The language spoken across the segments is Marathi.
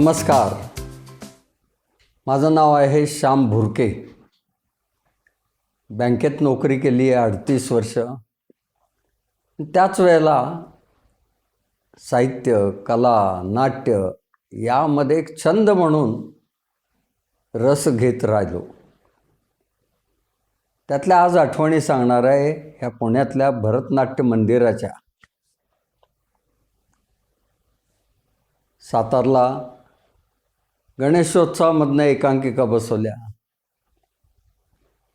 नमस्कार. माझं नाव आहे श्याम भुरके. बँकेत नोकरी केली आहे अडतीस वर्ष. त्याच वेळेला साहित्य कला नाट्य यामध्ये एक छंद म्हणून रस घेत राहिलो. त्यातल्या आज आठवणी सांगणार आहे ह्या पुण्यातल्या भरतनाट्य मंदिराच्या. सातारला गणेशोत्सवामधनं एकांकिका बसवल्या.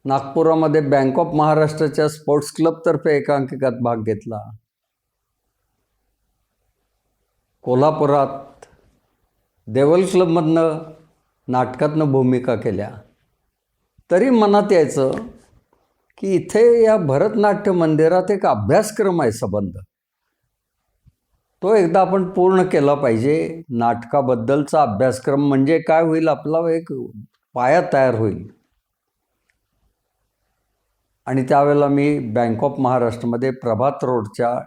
नागपुरामध्ये बँक ऑफ महाराष्ट्राच्या स्पोर्ट्स क्लबतर्फे एकांकिकात भाग घेतला. कोल्हापुरात देवल क्लबमधनं नाटकातनं भूमिका केल्या. तरी मनात यायचं की इथे या भरतनाट्य मंदिरात एक अभ्यासक्रम आहे संबंध. तो एकदा आपण पूर्ण केला पाहिजे. नाटकाबद्दलचा अभ्यासक्रम म्हणजे काय होईल? आपला एक पाया तयार होईल. आणि त्यावेळेला मी बँक ऑफ महाराष्ट्रमध्ये प्रभात रोडच्या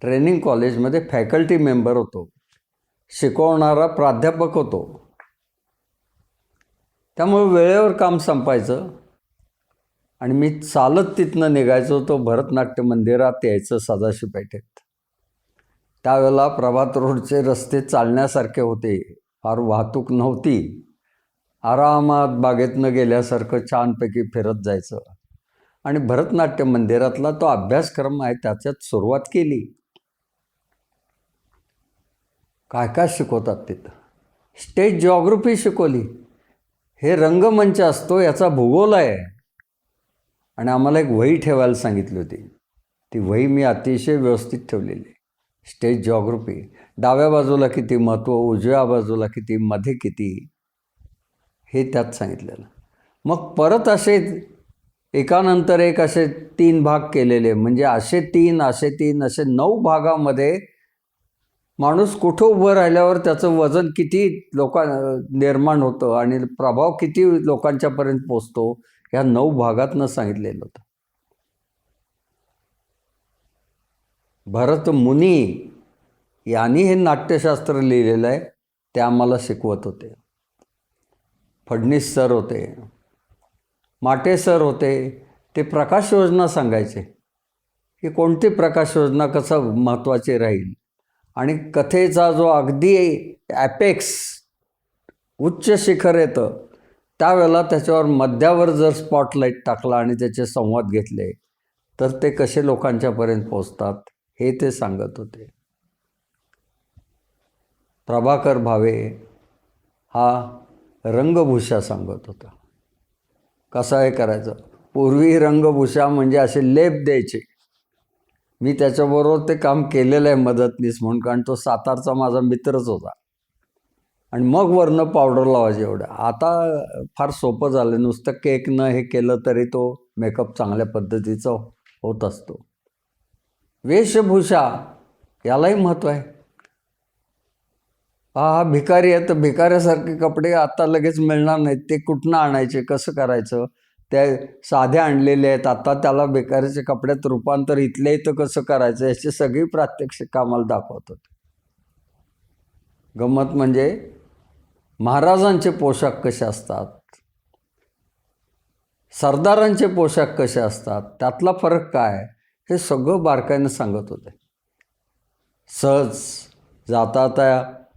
ट्रेनिंग कॉलेजमध्ये फॅकल्टी मेंबर होतो. शिकवणारा प्राध्यापक होतो. त्यामुळे वेळेवर काम संपायचं. आणि मी चालत तिथनं निघायचो. तो भरतनाट्य मंदिरात यायचं सदाशिव पेठेत त्यावेळेला प्रभात रोडचे रस्ते चालण्यासारखे होते. फार वाहतूक नव्हती. आरामात बागेतनं गेल्यासारखं छानपैकी फिरत जायचं. आणि भरतनाट्य मंदिरातला तो अभ्यासक्रम आहे त्याच्यात सुरुवात केली. काय काय शिकवतात तिथं? स्टेज जॉग्रफी शिकवली. हे रंगमंच असतो याचा भूगोल आहे. आणि आम्हाला एक वही ठेवायला सांगितली होती. ती वही मी अतिशय व्यवस्थित ठेवलेली. स्टेज जॉग्रफी डाव्या बाजूला किती महत्त्व उजव्या बाजूला किती मध्ये किती? हे त्यात सांगितलेलं. मग परत असे एकानंतर एक असे तीन भाग केलेले. म्हणजे असे तीन असे तीन असे नऊ भागामध्ये माणूस कुठं उभं राहिल्यावर त्याचं वजन किती लोकां निर्माण होतं आणि प्रभाव किती लोकांच्यापर्यंत पोचतो ह्या नऊ भागातनं सांगितलेलं होतं. भरत मुनी यांनी हे नाट्यशास्त्र लिहिलेलं आहे ते आम्हाला शिकवत होते. फडणीस सर होते माटे सर होते ते प्रकाश योजना सांगायचे की कोणती प्रकाश योजना कसं महत्त्वाची राहील. आणि कथेचा जो अगदी ॲपेक्स उच्च शिखर येतं त्यावेळेला त्याच्यावर मध्यावर जर स्पॉटलाईट टाकला आणि त्याचे संवाद घेतले तर ते कसे लोकांच्यापर्यंत पोचतात हे ते सांगत होते. प्रभाकर भावे हा रंगभूषा सांगत होता. कसं आहे करायचं? पूर्वी रंगभूषा म्हणजे असे लेप द्यायचे. मी त्याच्याबरोबर ते काम केलेलं आहे मदतनीस म्हणून कारण तो सातारचा माझा मित्रच होता. आणि मग वरनं पावडर लावायचे एवढं. आता फार सोपं झालं नुसतं केकनं हे केलं तरी तो मेकअप चांगल्या पद्धतीचा होत असतो. वेशभूषा यालाही महत्त्व आहे. हा हा भिकारी आहे तर भिकाऱ्यासारखे कपडे आता लगेच मिळणार नाहीत. ते कुठनं आणायचे कसं करायचं? त्या साधे आणलेले आहेत. आता त्याला भिकाऱ्याच्या कपड्यात रूपांतर इथल्या इथं कसं करायचं? याची सगळी प्रात्यक्षिक आम्हाला दाखवत होते. गंमत म्हणजे महाराजांचे पोशाख कसे असतात? सरदारांचे पोशाख कसे असतात? त्यातला फरक काय? हे सगळं बारकाईनं सांगत होते. सहज जाता आता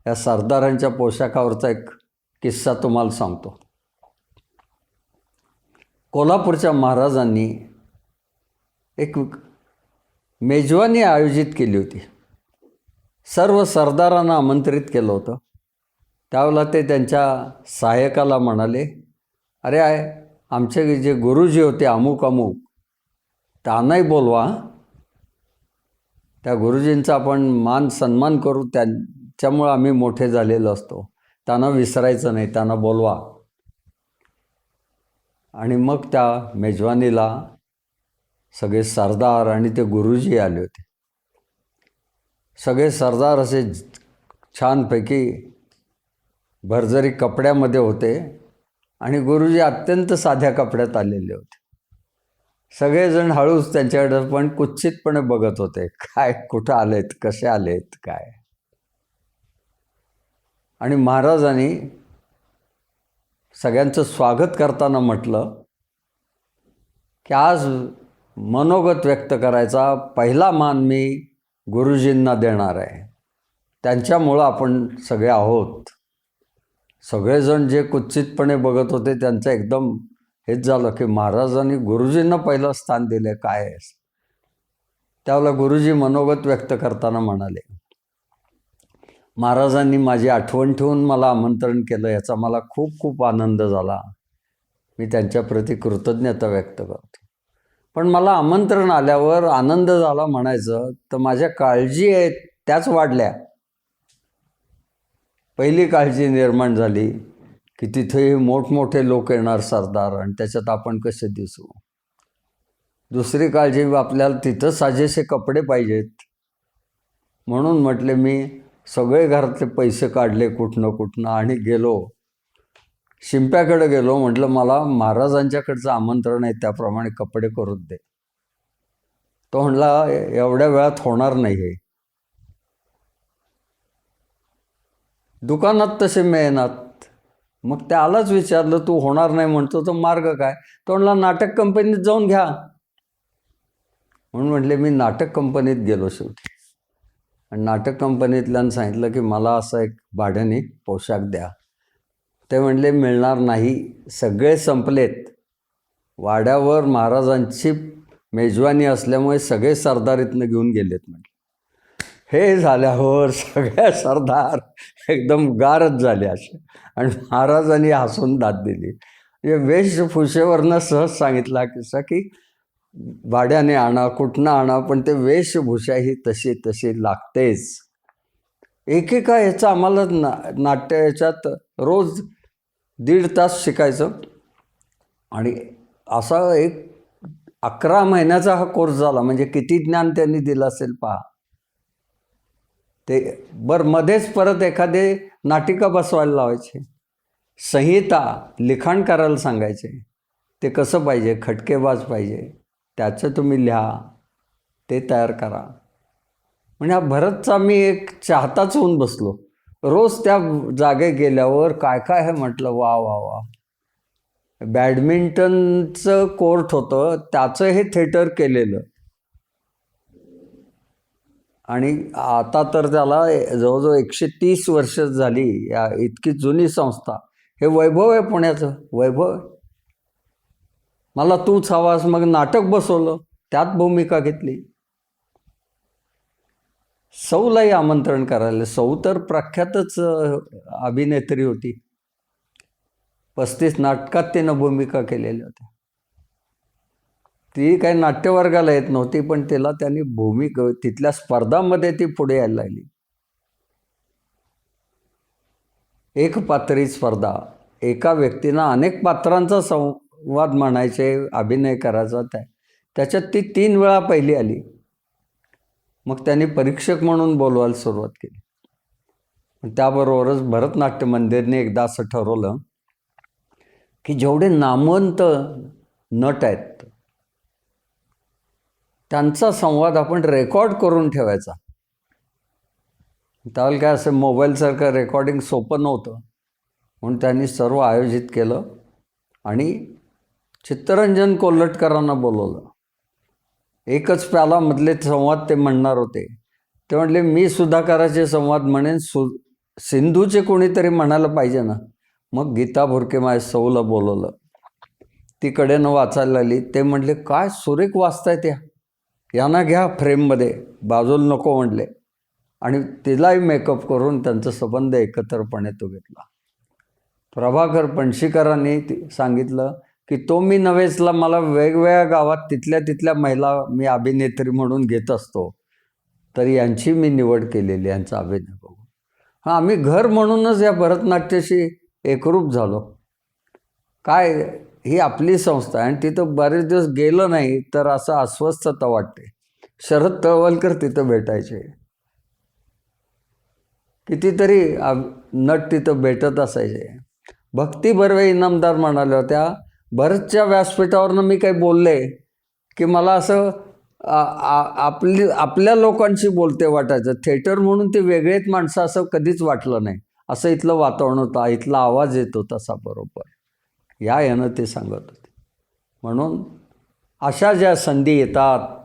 या सरदारांच्या पोशाखावरचा एक किस्सा तुम्हाला सांगतो. कोल्हापूरच्या महाराजांनी एक मेजवानी आयोजित केली होती. सर्व सरदारांना आमंत्रित केलं होतं. त्यावेळेला ते त्यांच्या सहाय्यकाला म्हणाले अरे आय आमचे जे गुरुजी होते अमुक अमुक त्यांनाही बोलवा. त्या गुरुजींचा आपण मान सन्मान करू त्यांच्यामुळं आम्ही मोठे झालेलो असतो. त्यांना विसरायचं नाही त्यांना बोलवा. आणि मग त्या मेजवानीला सगळे सरदार आणि ते गुरुजी आले होते. सगळे सरदार असे छानपैकी भरजरी कपड्यामध्ये होते आणि गुरुजी अत्यंत साध्या कपड्यात आलेले होते. सगळेजण हळूच त्यांच्याकडे पण कुच्छितपणे बघत होते काय कुठं आलेत? कसे आलेत? काय? आणि महाराजांनी सगळ्यांचं स्वागत करताना म्हटलं की आज मनोगत व्यक्त करायचा पहिला मान मी गुरुजींना देणार आहे. त्यांच्यामुळं आपण सगळे आहोत. सगळेजण जे कुत्सितपणे बघत होते त्यांचं एकदम हेच झालं की महाराजांनी गुरुजींना पहिलं स्थान दिलं काय आहे? त्यावेळेला गुरुजी मनोगत व्यक्त करताना म्हणाले महाराजांनी माझी आठवण ठेवून मला आमंत्रण केलं याचा मला खूप खूप आनंद झाला. मी त्यांच्याप्रती कृतज्ञता व्यक्त करतो. पण मला आमंत्रण आल्यावर आनंद झाला म्हणायचं तर माझ्या काळजी आहेत त्याच वाढल्या. पहिली काळजी निर्माण झाली. की तिथे मोठमोठे लोक येणार सरदार आणि त्याच्यात आपण कसे दिसू? दुसरी काळजी आपल्याला तिथं साजेसे कपडे पाहिजेत. म्हणून म्हटले मी सगळे घरातले पैसे काढले कुठनं कुठनं आणि गेलो. शिंप्याकडे गेलो. म्हटलं मला महाराजांच्याकडचं आमंत्रण आहे त्याप्रमाणे कपडे करून दे. तो म्हणला एवढ्या वेळात होणार नाही हे. दुकानात तसे मिळेनात. मग त्यालाच विचारलं तू होणार नाही म्हणतो तर मार्ग काय? तो म्हणला नाटक कंपनीत जाऊन घ्या. म्हणून म्हटले मी नाटक कंपनीत गेलो शेवटी. आणि नाटक कंपनीतल्यानं सांगितलं की मला असं एक भाड्याने पोशाख द्या. ते म्हणले मिळणार नाही सगळे संपलेत. वाड्यावर महाराजांची मेजवानी असल्यामुळे सगळे सरदार इथनं घेऊन गेलेत म्हटलं. हे झाल्यावर सगळ्या सरदार एकदम गारच झाले असे. आणि महाराजांनी हसून दाद दिली. म्हणजे वेशभूषेवरनं सहज सांगितला किस्सा की भाड्याने आणा कुठनं आणा पण ते वेशभूषा ही तशी तशी लागतेच. एकेका ह्याचं आम्हाला ना नाट्य याच्यात रोज दीड तास शिकायचं. आणि असा एक अकरा महिन्याचा हा कोर्स झाला. म्हणजे किती ज्ञान त्यांनी दिलं असेल पहा. ते बरं मध्येच परत एखादे नाटिका बसवायला लावायचे. संहिता लिखाण करायला सांगायचे. ते कसं पाहिजे? खटकेबाज पाहिजे. त्याचं तुम्ही लिहा. ते तयार करा. म्हणजे हा भरतचा मी एक चाहताच होऊन बसलो. रोज त्या जागे गेल्यावर काय काय आहे म्हटलं वा वा वा. बॅडमिंटनचं कोर्ट होतं. त्याचं हे थिएटर केलेलं. आणि आता तर त्याला जवळजवळ एकशे तीस वर्ष झाली या इतकी जुनी संस्था. हे वैभव आहे पुण्याचं. वैभव आहे. मला तूच हवास मग नाटक बसवलं. त्यात भूमिका घेतली. सौलाही आमंत्रण करायला. सौ तर प्रख्यातच अभिनेत्री होती. पस्तीस नाटकात तिनं भूमिका केलेल्या होत्या. ती काही नाट्यवर्गाला येत नव्हती पण तिला त्यांनी भूमिक तिथल्या स्पर्धामध्ये ती पुढे यायला लागली. एक पात्री स्पर्धा. एका व्यक्तीनं अनेक पात्रांचा संवाद म्हणायचे अभिनय करायचा त्या त्याच्यात ती तीन वेळा पहिली आली. मग त्यांनी परीक्षक म्हणून बोलवायला सुरुवात केली. त्याबरोबरच भरतनाट्य मंदिरने एकदा असं ठरवलं की जेवढे नामवंत नट आहेत त्यांचा संवाद आपण रेकॉर्ड करून ठेवायचा. त्यावेळेला काय असं मोबाईलसारखं रेकॉर्डिंग सोपं नव्हतं. म्हणून त्यांनी सर्व आयोजित केलं आणि चित्तरंजन कोल्हटकरांना बोलवलं. एकच प्यालामधले संवाद ते म्हणणार होते. ते म्हटले मी सुधाकाराचे संवाद म्हणेन सु सिंधूचे कोणीतरी म्हणायला पाहिजे ना. मग गीता भुरके माय सौला बोलवलं. ती न वाचायला लागली. ते म्हटले काय सुरेख वाचतायत या यांना घ्या फ्रेममध्ये बाजूला नको म्हटले. आणि तिलाही मेकअप करून त्यांचा संबंध एकत्रपणे तो घेतला. प्रभाकर पणशीकरांनी ती सांगितलं की तो मी नव्हेचला मला वेगवेगळ्या गावात तिथल्या तिथल्या महिला मी अभिनेत्री म्हणून घेत असतो. तर यांची मी निवड केलेली यांचा अभिनय बघून. हां आम्ही घर म्हणूनच या भरतनाट्याशी एकरूप झालो. काय ही आपली संस्था आणि तिथं बरेच दिवस गेलं नाही तर असं अस्वस्थता वाटते. शरद तळवलकर तिथं भेटायचे. कितीतरी नट तिथं भेटत असायचे. भक्ती बर्वे इनामदार म्हणाल्या होत्या भरतच्या व्यासपीठावरनं मी काही बोलले की मला असं आपली आपल्या लोकांशी बोलते वाटायचं. थिएटर म्हणून ते वेगळेच माणसं असं कधीच वाटलं नाही. असं इथलं वातावरण होतं इथला आवाज येतो तसा बरोबर. या यानं ते सांगत होते. म्हणून अशा ज्या संधी येतात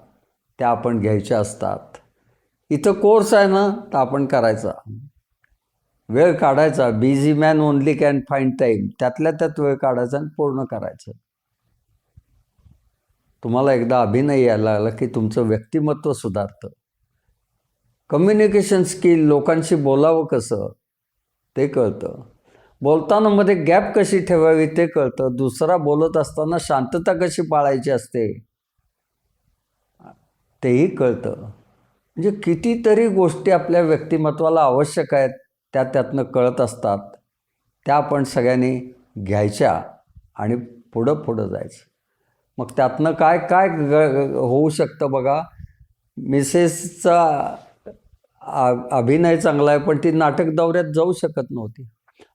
त्या आपण घ्यायच्या असतात. इथं कोर्स आहे ना तर आपण करायचा. वेळ काढायचा. Busy man only can find time त्यातल्या त्यात वेळ काढायचा आणि पूर्ण करायचं. तुम्हाला एकदा अभिनय यायला लागला की तुमचं व्यक्तिमत्व सुधारतं. कम्युनिकेशन स्किल लोकांशी बोलावं कसं ते कळतं. बोलताना मध्ये गॅप कशी ठेवावी ते कळतं. दुसरा बोलत असताना शांतता कशी पाळायची असते? तेही कळतं. म्हणजे कितीतरी गोष्टी आपल्या व्यक्तिमत्वाला आवश्यक आहेत त्या त्यातनं कळत असतात. त्या आपण सगळ्यांनी घ्यायच्या आणि पुढं पुढं जायचं. मग त्यातनं काय काय ग होऊ शकतं बघा. मिसेसचा आ- अभिनय चांगला आहे पण ती नाटक दौऱ्यात जाऊ शकत नव्हती.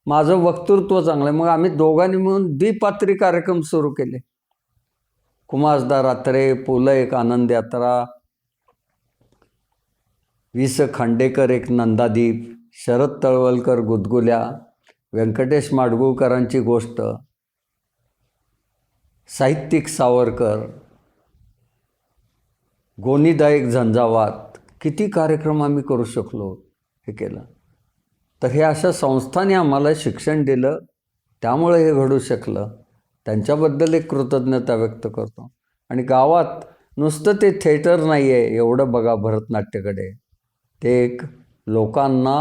माझं वक्तृत्व चांगलं आहे. मग आम्ही दोघांनी मिळून द्विपात्री कार्यक्रम सुरू केले. कुमासदा रात्रे पु ल एक आनंद यात्रा वि स खांडेकर एक नंदादीप शरद तळवलकर गुदगुल्या व्यंकटेश माडगुळकरांची गोष्ट साहित्यिक सावरकर गोनीदायक झंझावात. किती कार्यक्रम आम्ही करू शकलो हे केलं. तर हे अशा संस्थांनी आम्हाला शिक्षण दिलं. त्यामुळे हे घडू शकलं. त्यांच्याबद्दल एक कृतज्ञता व्यक्त करतो. आणि गावात नुसतं ते थिएटर नाही आहे एवढं बघा भरतनाट्यकडे. ते एक लोकांना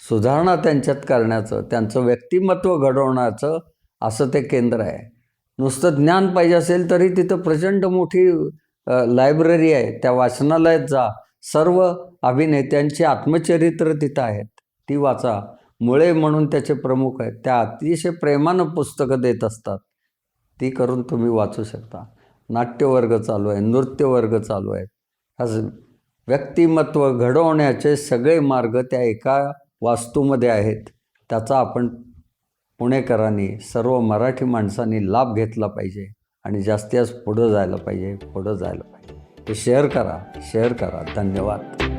सुधारणा त्यांच्यात करण्याचं त्यांचं व्यक्तिमत्व घडवण्याचं असं ते केंद्र आहे. नुसतं ज्ञान पाहिजे असेल तरी तिथं प्रचंड मोठी लायब्ररी आहे. त्या वाचनालयात जा. सर्व अभिनेत्यांची आत्मचरित्र तिथं आहेत. ती वाचा. मुळे म्हणून त्याचे प्रमुख आहेत. त्या अतिशय प्रेमानं पुस्तकं देत असतात. ती करून तुम्ही वाचू शकता. नाट्यवर्ग चालू आहे. नृत्यवर्ग चालू आहेत. ह्या व्यक्तिमत्व घडवण्याचे सगळे मार्ग त्या एका वास्तूमध्ये आहेत. त्याचा आपण पुणेकरांनी सर्व मराठी माणसांनी लाभ घेतला पाहिजे आणि जास्तीत जास्त पुढं जायला पाहिजे पुढं जायला पाहिजे. हे शेअर करा. शेअर करा. धन्यवाद.